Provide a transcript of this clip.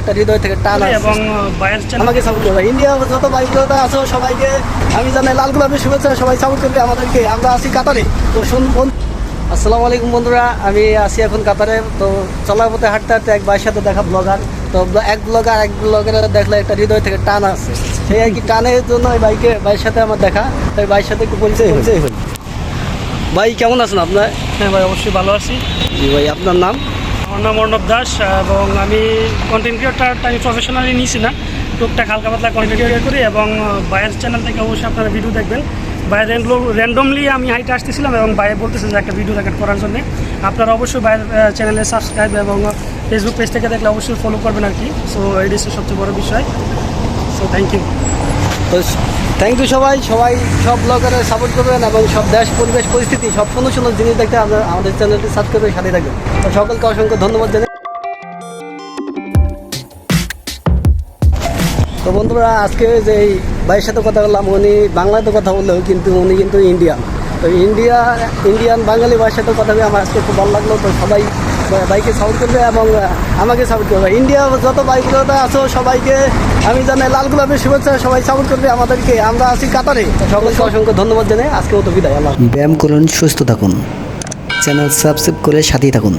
একটা হৃদয় থেকে টান এবং আমাকে সাপোর্ট করবে ইন্ডিয়া যত বাইকগুলোতে আছো সবাইকে। আমি জানাই লাল গোলাপের শুভেচ্ছা সবাই সাপোর্ট করবে আমাদেরকে। আমরা আছি কাতারে। তো শুন আসসালামু আলাইকুম বন্ধুরা। আমি আছি এখন কাতারে। তো চলার পথে হাঁটতে হাঁটতে এক ভাইয়ের সাথে দেখা ব্লগার তো এক ব্লগার এক ব্লগার দেখলে একটা হৃদয় থেকে টান আছে সেই আর কি টানের জন্য ওই বাইকে ভাইয়ের সাথে আমার দেখা। তাই ভাইয়ের সাথে একটু পরিচয় হয়েছে ভাই কেমন আছেন আপনার? হ্যাঁ ভাই অবশ্যই ভালো আছি। জি ভাই আপনার নাম? আমার নাম অর্ণব দাস, এবং আমি কন্টেন্ট ক্রিয়েটারটা আমি প্রফেশনালি নিয়েছি না। টুকটাক হালকা পাতলা কন্টেন্ট ক্রিয়েট করি, এবং বাইরের চ্যানেল থেকে অবশ্যই আপনারা ভিডিও দেখবেন। বাইরে র্যান্ডমলি আমি হাইটে আসতেছিলাম, এবং বাইরে বলতেছে যে একটা ভিডিও রেকর্ড করার জন্য। আপনারা অবশ্যই বাইরের চ্যানেলে সাবস্ক্রাইব এবং ফেসবুক পেজ থেকে দেখলে অবশ্যই ফলো করবেন আর কি। সো এটি সবচেয়ে বড় বিষয়। সো থ্যাংক ইউ তো থ্যাংক ইউ সবাই। সবাই সব ব্লগারে সাপোর্ট করবেন এবং সব দেশ, পরিবেশ, পরিস্থিতি, সব সুন্দর সুন্দর জিনিস দেখতে আপনার আমাদের চ্যানেলটি সাবস্ক্রাইব করে সাথে থাকবেন। তো সকলকে অসংখ্য ধন্যবাদ জানাই। তো বন্ধুরা, আজকে যে এই ভাইয়ের সাথে কথা বললাম, উনি বাংলাতে কথা বললেও কিন্তু উনি কিন্তু ইন্ডিয়ান তো ইন্ডিয়া ইন্ডিয়ান বাঙালি ভাইয়ের সাথে কথা বলে আমার আজকে খুব ভালো লাগল। তো সবাই বাইকে সাপোর্ট করবে এবং আমাকে সাপোর্ট করবে ইন্ডিয়া যত বাইকগুলোতে আছো সবাইকে আমি জানি লাল গোলাপের শুভেচ্ছা সবাই সাপোর্ট করবে আমাদেরকে। আমরা আছি কাতারে। সকলকে অসংখ্য ধন্যবাদ জানাই। আজকে মতো বিদায় আল্লাহ ব্যায়াম করুন সুস্থ থাকুন। চ্যানেল সাবস্ক্রাইব করে সাথেই থাকুন।